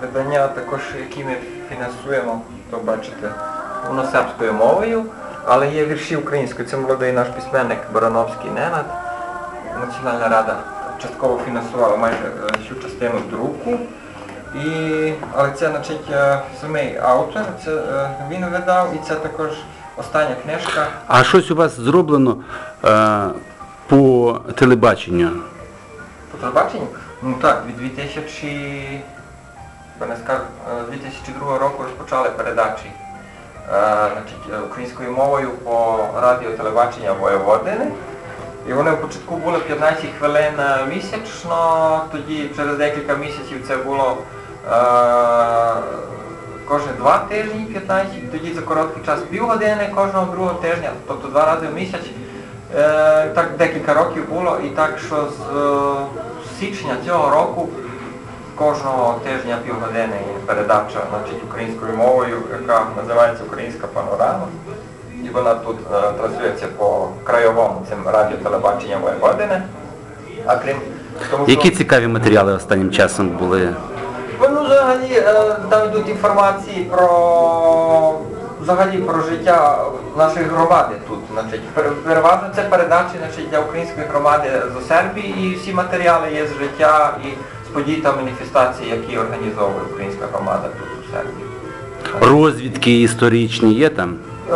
Видання також, які ми фінансуємо, то бачите, воно сербською мовою, але є вірші українською. Це молодий наш письменник Барановський Ненад. Національна рада частково фінансувала майже е, всю частину друку. І, але це значить, е, самий автор, це е, він видав, і це також остання книжка. А щось у вас зроблено е, по телебаченню? По телебаченню? Ну так, від 2000, я не скажу, е, 2002 року розпочали передачі е, значить, е, українською мовою по радіо телебачення Воєводини. І вони в початку були 15 хвилин е, місячно, тоді через декілька місяців це було е, кожні два тижні 15, тоді за короткий час півгодини кожного другого тижня, тобто два рази в місяць. Е, так декілька років було і так, що з е, січня цього року кожного тижня півгодини є передача значить, українською мовою, яка називається Українська панорама. І вона тут е, транслюється по краєвому цим радіотелебаченням Воєводини. А крім тому, Які що... цікаві матеріали останнім часом були? Ну, взагалі, е, там йдуть інформації про взагалі про життя нашої громади тут. Значить, переважно це передачі значить, для української громади з Сербії і всі матеріали є з життя і з подій та маніфестацій, які організовує українська громада тут у Сербії. Розвідки історичні є там? Е,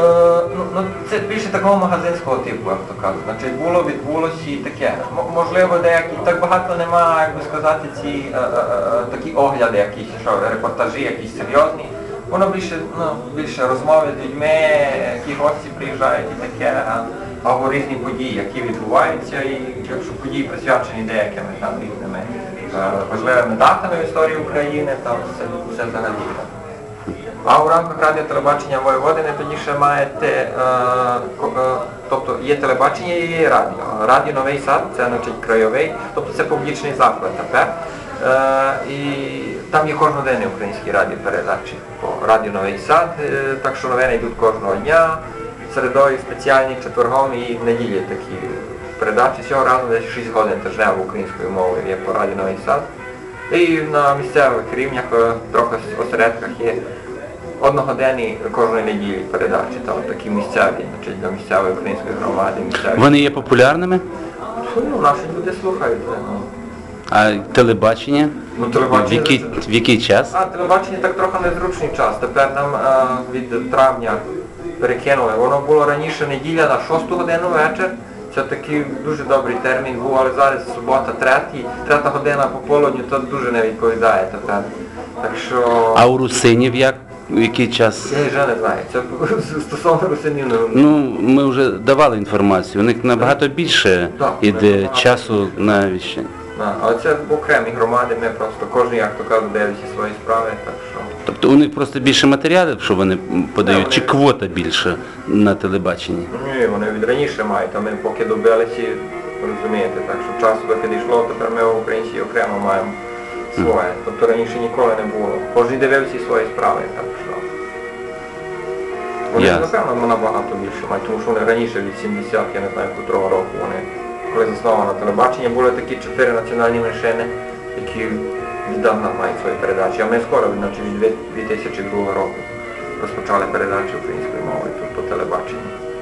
ну, ну, це більше такого магазинського типу, як то кажуть. Значить, було, відбулося і таке. М- можливо, деякі, так багато немає, як би сказати, ці е, е, е, такі огляди, якісь, що репортажі, якісь серйозні. Воно більше, ну, більше розмови з людьми, які гості приїжджають і таке, або різні події, які відбуваються, і якщо події присвячені деякими там різними е, важливими датами в історії України, там все, все взагалі. А у рамках радіо телебачення Воєводини тоді ще маєте, е, е, тобто є телебачення і є радіо. Радіо Новий Сад це значить краєвий, тобто це публічний заклад тепер. Е, і там є кожноденні українські радіопередачі по Радіо Новий Сад, е, так що новини йдуть кожного дня, середою спеціальні, четвергом і в неділі такі передачі. Цього разу десь 6 годин тижнево українською мовою є по Радіо Новий Сад. І на місцевих рівнях е, трохи осередках є одногодинні кожної неділі передачі, там такі місцеві, значить для місцевої української громади, місцеві. Вони є популярними? Ну, наші люди слухають. ну. А телебачення? Ну, телебачення В який, в який час? А телебачення так трохи незручний час. Тепер нам е, від травня перекинули. Воно було раніше неділя на 6 годину вечір. Це такий дуже добрий термін був, але зараз субота, третій, трета година по полудню, то дуже не відповідає тепер. Так що А у русинів як? В який час? я вже не знаю. Це стосовно русинів. ну, ми вже давали інформацію. У них набагато більше Так, іде часу на віщення. А, але це окремі громади, ми просто кожен, як то кажуть, дивиться свої справи, так що. Тобто у них просто більше матеріалів, що вони подають, Да, чи вони- квота більше на телебаченні? Ні, вони від раніше мають, а ми поки добилися, розумієте, так що часу доки дійшло, тепер ми в українці окремо маємо своє. Тобто раніше ніколи не було. Кожен дивився свої справи, так що. Вони, напевно, набагато більше мають, тому що вони раніше від 70, я не знаю, котрого року вони, коли на телебачення, були такі чотири національні меншини, які віддавна мають свої передачі. А ми скоро, значить, від 2002 року розпочали передачі українською мовою тут по телебаченню.